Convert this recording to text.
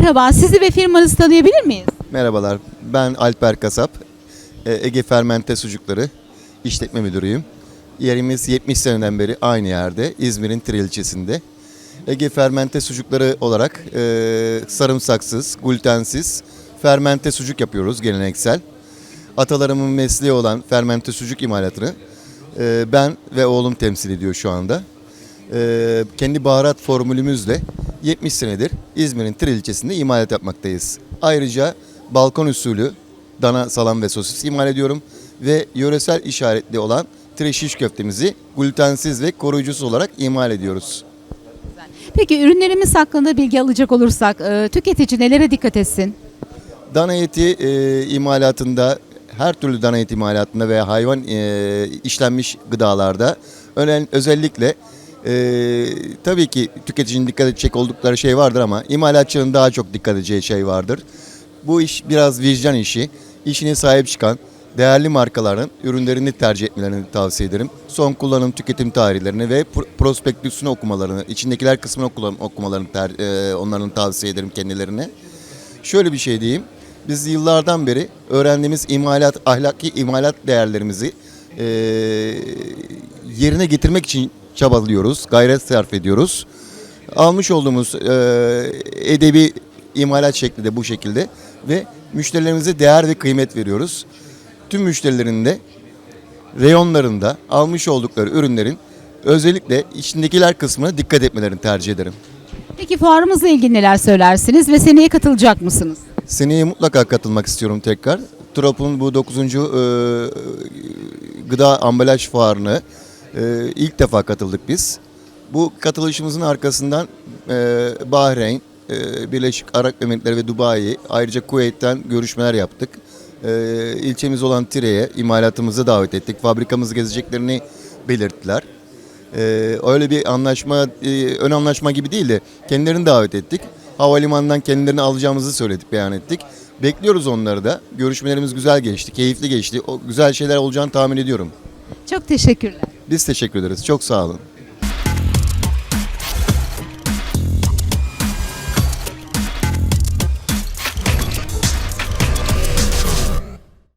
Merhaba, sizi ve firmanızı tanıyabilir miyiz? Merhabalar, ben Alper Kasap. Ee, Ege Fermente Sucukları işletme müdürüyüm. Yerimiz 70 seneden beri aynı yerde, İzmir'in Tire ilçesinde. Ege Fermente Sucukları olarak e, sarımsaksız, glutensiz fermente sucuk yapıyoruz geleneksel. Atalarımın mesleği olan fermente sucuk imalatını e, ben ve oğlum temsil ediyor şu anda. E, kendi baharat formülümüzle 70 senedir İzmir'in Tire ilçesinde imalat yapmaktayız. Ayrıca balkon usulü dana, salam ve sosis imal ediyorum ve yöresel işaretli olan Tire şiş köftemizi glutensiz ve koruyucusu olarak imal ediyoruz. Peki ürünlerimiz hakkında bilgi alacak olursak, e, tüketici nelere dikkat etsin? Dana eti e, imalatında her türlü dana eti imalatında veya hayvan e, işlenmiş gıdalarda önen, özellikle e, tabii ki tüketicinin dikkat edecek oldukları şey vardır ama imalatçının daha çok dikkat edeceği şey vardır. Bu iş biraz vicdan işi. İşine sahip çıkan değerli markaların ürünlerini tercih etmelerini tavsiye ederim. Son kullanım tüketim tarihlerini ve pro- prospektüsünü okumalarını, içindekiler kısmını okumalarını, ter- e, onların tavsiye ederim kendilerine. Şöyle bir şey diyeyim. Biz yıllardan beri öğrendiğimiz imalat, ahlaki imalat değerlerimizi eee, yerine getirmek için çabalıyoruz, gayret sarf ediyoruz. Almış olduğumuz eee, edebi imalat şekli de bu şekilde ve müşterilerimize değer ve kıymet veriyoruz. Tüm müşterilerin de reyonlarında almış oldukları ürünlerin özellikle içindekiler kısmına dikkat etmelerini tercih ederim. Peki fuarımızla ilgili neler söylersiniz ve seneye katılacak mısınız? Seneye mutlaka katılmak istiyorum tekrar. TROP'un bu 9. e, gıda ambalaj fuarını e, ilk defa katıldık biz. Bu katılışımızın arkasından e, Bahreyn, e, Birleşik Arap Emirlikleri ve Dubai ayrıca Kuveyt'ten görüşmeler yaptık. E, ilçemiz olan Tire'ye imalatımızı davet ettik. Fabrikamızı gezeceklerini belirttiler. Ee, öyle bir anlaşma, e, ön anlaşma gibi değil de kendilerini davet ettik. Havalimanından kendilerini alacağımızı söyledik, beyan ettik. Bekliyoruz onları da. Görüşmelerimiz güzel geçti, keyifli geçti. O güzel şeyler olacağını tahmin ediyorum. Çok teşekkürler. Biz teşekkür ederiz. Çok sağ olun.